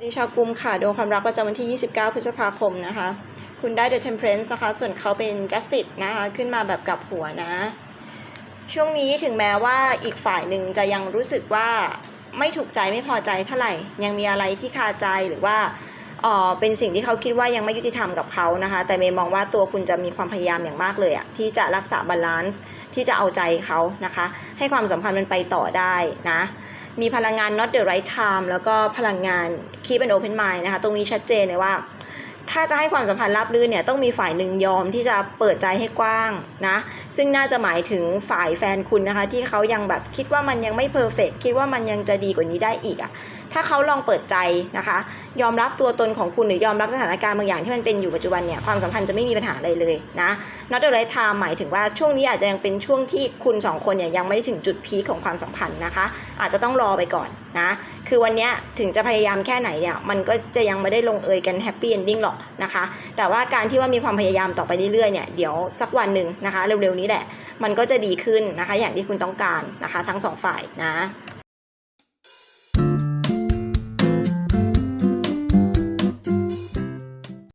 สวัสดีชาวกลุ่มค่ะดวงความรักประจำวันที่ 29 พฤษภาคมนะคะ คุณได้ The Temperance นะคะ ส่วนเขาเป็น Justice นะคะ ขึ้นมาแบบกลับหัวนะ ช่วงนี้ถึงแม้ว่าอีกฝ่ายหนึ่งจะยังรู้สึกว่าไม่ถูกใจไม่พอใจเท่าไหร่ ยังมีอะไรที่คาใจหรือว่าเอ่อเป็นสิ่งที่เขาคิดว่ายังไม่ยุติธรรมกับเขานะคะ แต่เมย์มองว่าตัวคุณจะมีความพยายามอย่างมากเลยอะที่จะรักษาบาลานซ์ที่จะเอาใจเขานะคะ ให้ความสัมพันธ์มันไปต่อได้นะ มีพลังงาน not the right time แล้วก็พลังงาน keep an open mind นะคะ ตรงนี้ชัดเจนเลยว่า ถ้าจะให้ความสัมพันธ์ราบรื่นเนี่ยต้องมีฝ่ายหนึ่งยอมที่จะเปิดใจให้กว้างนะ ซึ่งน่าจะหมายถึงฝ่ายแฟนคุณนะคะ ที่เขายังแบบคิดว่ามันยังไม่เพอร์เฟกคิดว่ามันยังจะดีกว่านี้ได้อีกอะ่ะถ้าเขาลองเปิดใจนะคะ ยอมรับตัวตนของคุณหรือยอมรับสถานการณ์บางอย่างที่มันเป็นอยู่ปัจจุบันเนี่ยความสัมพันธ์จะไม่มีปัญหาอะไรเลยนะ not the right time หมายถึงว่าช่วงนี้อาจจะยังเป็นช่วงที่คุณสองคนเนี่ยยังไม่ถึงจุดพีคของความสัมพันธ์นะคะ อาจจะต้องรอไปก่อนนะ คือวันนี้ถึงจะพยายามแค่ไหนเนี่ยมันก็จะยังไม่ได้ลงเอยกันแฮปปี้เอนดิ้งหรอกนะคะ แต่ว่าการที่ว่ามีความพยายามต่อไปเรื่อยๆเนี่ยเดี๋ยวสักวันหนึ่งนะคะ เร็วๆนี้แหละ มันก็จะดีขึ้นนะคะ อย่างที่คุณต้องการนะคะ ทั้งสองฝ่ายนะ